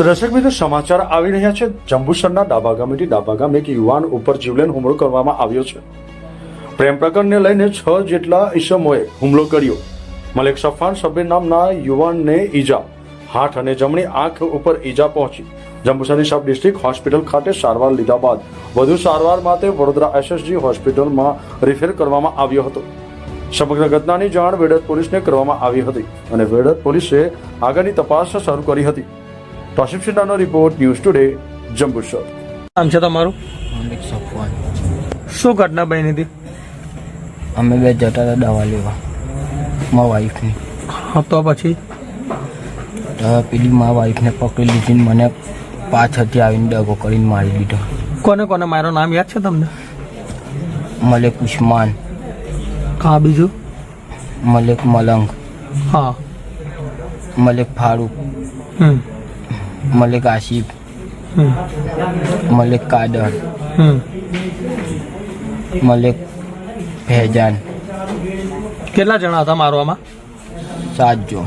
દર્શક મિત્રો, સમાચાર આવી રહ્યા છે. જંબુસરના ડાબા ગામેથી ડાબા ગામે એક યુવાન ઉપર જીવલેણ હુમલો કરવામાં આવ્યો છે. પ્રેમ પ્રકરણને લઈને છ જેટલા ઈસમોએ હુમલો કર્યો. મલેક સફાન સબીર નામના યુવાનને ઈજા. હાથ અને જમણી આંખ ઉપર ઈજા પહોંચી. જંબુસરની સબ ડિસ્ટ્રિક્ટ હોસ્પિટલ ખાતે સારવાર લીધા બાદ વધુ સારવાર માટે વડોદરા એસએસજી હોસ્પિટલમાં રિફેર કરવામાં આવ્યો હતો. સમગ્ર ઘટનાની જાણ વેડત પોલીસને કરવામાં આવી હતી અને વેડત પોલીસે આગળની તપાસ શરૂ કરી હતી. તોશિફ સિન્હાનો રિપોર્ટ ન્યૂઝ ટુડે જંબુસર નામ છે તમારું? સફવાન શું ઘટના બની હતી? અમે બે જતા હતા દવા લેવા. મા વાઈફની. હા તો પછી? પેલી મા વાઈફને પકડી લીધી ને મને પાછળથી આવીને દગો કરીને મારી દીધો. કોને કોને મારું નામ યાદ છે તમને? મલેક ઉસ્માન હા બીજું? મલેક મલંગ. હા. મલેક ફારૂક. મલેક આસિફ મલિક કાદર મલેક ફેજાન કેટલા જણા હતા મારવામાં? સાત જો.